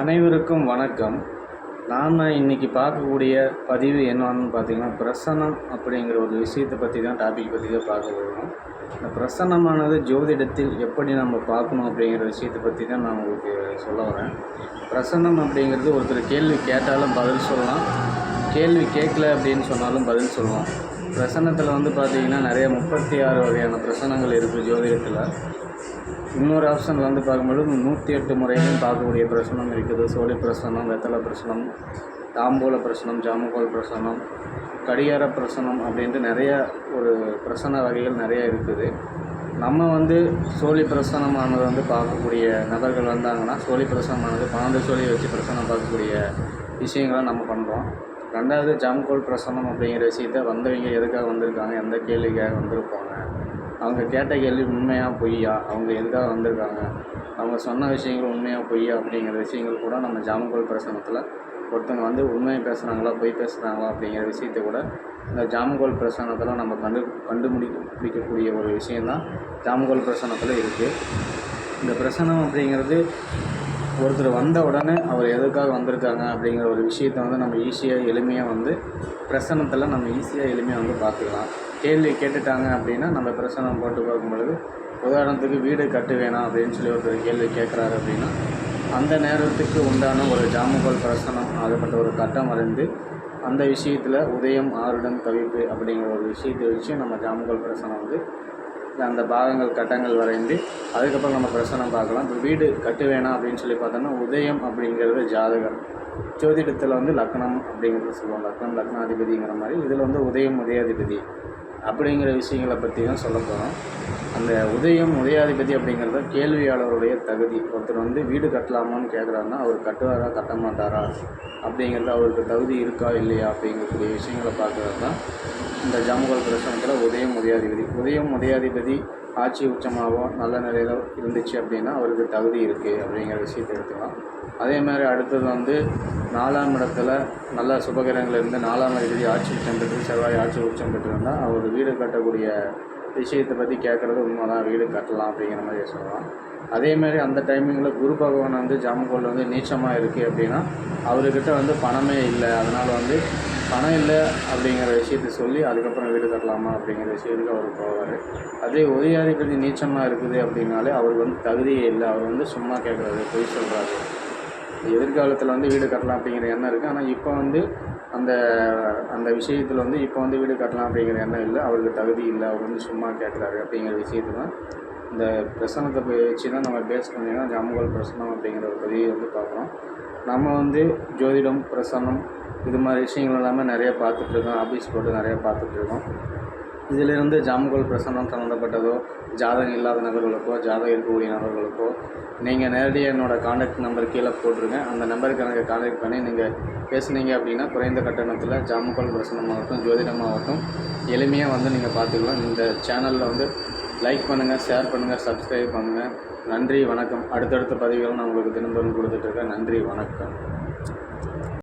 அனைவருக்கும் வணக்கம். நாம் இன்னைக்கு பார்க்கக்கூடிய பதிவு என்னன்னு பார்த்தீங்கன்னா பிரசன்னம் அப்படிங்கிற ஒரு விஷயத்தை பற்றி தான் டாபிக் பற்றி தான் பார்க்க போகிறோம் இந்த பிரசன்னமானது ஜோதிடத்தில் எப்படி நம்ம பார்க்கணும் அப்படிங்கிற விஷயத்தை பற்றி தான் நான் உங்களுக்கு சொல்ல வரேன். பிரசன்னம் அப்படிங்கிறது ஒருத்தர் கேள்வி கேட்டாலும் பதில் சொல்லலாம். கேள்வி கேட்கல அப்படின்னு சொன்னாலும் பதில் சொல்லுவோம் பிரசன்னத்தில் வந்து பார்த்தீங்கன்னா நிறைய முப்பத்தி ஆறு வகையான பிரசனங்கள் இருக்குது ஜோதிடத்தில். இன்னொரு ஆப்ஷன் வந்து பார்க்கும்பொழுது நூற்றி எட்டு முறையும் பார்க்கக்கூடிய பிரசனம் இருக்குது. சோழி பிரசனம் வெத்தலை பிரசனம் தாம்பூல பிரசனம் ஜாமுகோல் பிரசனம் கடிகார பிரசனம் அப்படின்ட்டு நிறைய ஒரு பிரசன வகைகள் நிறைய இருக்குது. நம்ம வந்து சோழி பிரசனமானது வந்து பார்க்கக்கூடிய நபர்கள் வந்தாங்கன்னா சோழி பிரசனமானது பன்னெண்டு சோழி வச்சு பிரசனம் பார்க்கக்கூடிய விஷயங்களை நம்ம பண்ணுறோம் ரெண்டாவது ஜாம்கோல் பிரசனம் அப்படிங்கிற விஷயத்த வந்தவங்க எதுக்காக வந்திருக்காங்க எந்த கேள்விக்காக வந்திருப்பாங்க? அவங்க கேட்ட கேள்வி உண்மையாக பொய்யா? அவங்க எதுக்காக வந்திருக்காங்க? அவங்க சொன்ன விஷயங்கள் உண்மையாக பொய்யா அப்படிங்கிற விஷயங்கள் கூட நம்ம ஜாமக்கோல் பிரசனத்தில் ஒருத்தவங்க வந்து உண்மையை பேசுகிறாங்களா பொய் பேசுகிறாங்களா அப்படிங்கிற விஷயத்த கூட இந்த ஜாமகோல் பிரசனத்தில் நம்ம கண்டு கண்டுபிடி பிடிக்கக்கூடிய ஒரு விஷயந்தான் ஜாமகோல் பிரசனத்தில் இருக்குது இந்த பிரசனம் அப்படிங்கிறது ஒருத்தர் வந்த உடனே அவர் எதுக்காக வந்திருக்காங்க அப்படிங்கிற ஒரு விஷயத்த வந்து நம்ம ஈஸியாக எளிமையாக வந்து பிரசனத்தில் நம்ம ஈஸியாக எளிமையாக வந்து பார்த்துக்கலாம். கேள்வி கேட்டுட்டாங்க அப்படின்னா நம்ம பிரசனம் போட்டு பார்க்கும் பொழுது உதாரணத்துக்கு வீடு கட்டு வேணாம் அப்படின்னு சொல்லி ஒருத்தர் கேள்வி கேட்குறாரு அப்படின்னா அந்த நேரத்துக்கு உண்டான ஒரு ஜாமுகோல் பிரசனம் ஆகப்பட்ட ஒரு கட்டம் அறிந்து அந்த விஷயத்தில் உதயம் ஆருடன் கவிப்பு அப்படிங்கிற ஒரு விஷயத்தை வச்சு நம்ம ஜாமுகோல் பிரசனம் வந்து அந்த பாகங்கள் கட்டங்கள் வரைந்து அதுக்கப்புறம் நம்ம பிரசனம் பார்க்கலாம். இப்போ வீடு கட்டு வேணாம் அப்படின்னு சொல்லி பார்த்தோம்னா உதயம் அப்படிங்கிறது ஜாதகம். ஜோதிடத்தில் வந்து லக்னம் அப்படிங்கிறது சொல்லுவோம். லக்னம் லக்னாதிபதிங்கிற மாதிரி. இதில் வந்து உதயம் உதயாதிபதி அப்படிங்கிற விஷயங்களை பற்றி தான் சொல்ல போகிறோம் அந்த உதயம் உதயாதிபதி அப்படிங்கிறத கேள்வியாளருடைய தகுதி. ஒருத்தர் வந்து வீடு கட்டலாமான்னு கேட்குறாருன்னா அவர் கட்டுவாரா கட்ட மாட்டாரா அப்படிங்கிறது அவருக்கு தகுதி இருக்கா இல்லையா அப்படிங்கக்கூடிய விஷயங்களை பார்க்குறது தான் இந்த ஜாமுகல் பிரசனத்தில் உதயம் உதயாதிபதி. உதயம் உதயாதிபதி ஆட்சி உச்சமாகவோ நல்ல நிலையில் இருந்துச்சு அப்படின்னா அவருக்கு தகுதி இருக்குது அப்படிங்கிற விஷயத்தை எடுத்துக்கலாம். அதே மாதிரி அடுத்தது வந்து நாலாம் இடத்துல நல்ல சுபகிரகங்கள் இருந்து நாலாம் அதிபதி ஆட்சி உச்சம் பெற்று செவ்வாய் ஆட்சி உச்சம் பெற்றிருந்தால் அவர் வீடு கட்டக்கூடிய விஷயத்தை பற்றி கேட்குறது உண்மைதான். வீடு கட்டலாம் அப்படிங்கிற மாதிரி சொல்லலாம். அதேமாரி அந்த டைமிங்கில் குரு பகவான் வந்து ஜாமக்கோல் வந்து நீச்சமாக இருக்குது அப்படின்னா அவர்கிட்ட வந்து பணமே இல்லை. அதனால் வந்து பணம் இல்லை அப்படிங்கிற விஷயத்த சொல்லி அதுக்கப்புறம் வீடு கட்டலாமா அப்படிங்கிற விஷயத்துக்கு அவர் போவார். அதே உதயாதிபதி நீச்சமாக இருக்குது அப்படின்னாலே அவருக்கு வந்து தகுதியே இல்லை. அவர் வந்து சும்மா கேட்குறாரு பொய் சொல்கிறாரு எதிர்காலத்தில் வந்து வீடு கட்டலாம் அப்படிங்கிற எண்ணம் இருக்குது ஆனால் இப்போ வந்து அந்த அந்த விஷயத்தில் வந்து இப்போ வந்து வீடு கட்டலாம் அப்படிங்கிற எண்ணம் இல்லை. அவருக்கு தகுதி இல்லை. அவர் வந்து சும்மா கேட்குறாரு அப்படிங்கிற விஷயத்தை தான் இந்த பிரசனத்தை போய் வச்சு தான் நம்ம பேஸ் பண்ணிங்கன்னா தான் ஜாமுகல் பிரசனம் அப்படிங்கிற ஒரு பதிவை வந்து பார்க்குறோம். நம்ம வந்து ஜோதிடம் பிரசனம் இது மாதிரி விஷயங்கள் எல்லாமே நிறைய பார்த்துட்ருக்கோம் ஆஃபீஸ் போட்டு நிறைய பார்த்துட்ருக்கோம் இதிலிருந்து ஜாமுகோல் பிரசன்னம் சம்மந்தப்பட்டதோ ஜாதகம் இல்லாத நபர்களுக்கோ ஜாதகம் இருக்கக்கூடிய நபர்களுக்கோ நீங்கள் நேரடியாக என்னோடய காண்டாக்ட் நம்பர் கீழே போட்டிருங்க. அந்த நம்பருக்கு எனக்கு காண்டாக்ட் பண்ணி நீங்கள் பேசுனீங்க அப்படின்னா குறைந்த கட்டணத்தில் ஜாமுகோல் பிரசனமாகட்டும் ஜோதிடமாகட்டும் எளிமையாக வந்து நீங்கள் பார்த்துக்கலாம். இந்த சேனலில் வந்து லைக் பண்ணுங்கள் ஷேர் பண்ணுங்கள் சப்ஸ்கிரைப் பண்ணுங்கள் நன்றி வணக்கம். அடுத்தடுத்த பதிவுகளும் நான் உங்களுக்கு தினந்தோறும் கொடுத்துட்ருக்கேன் நன்றி வணக்கம்.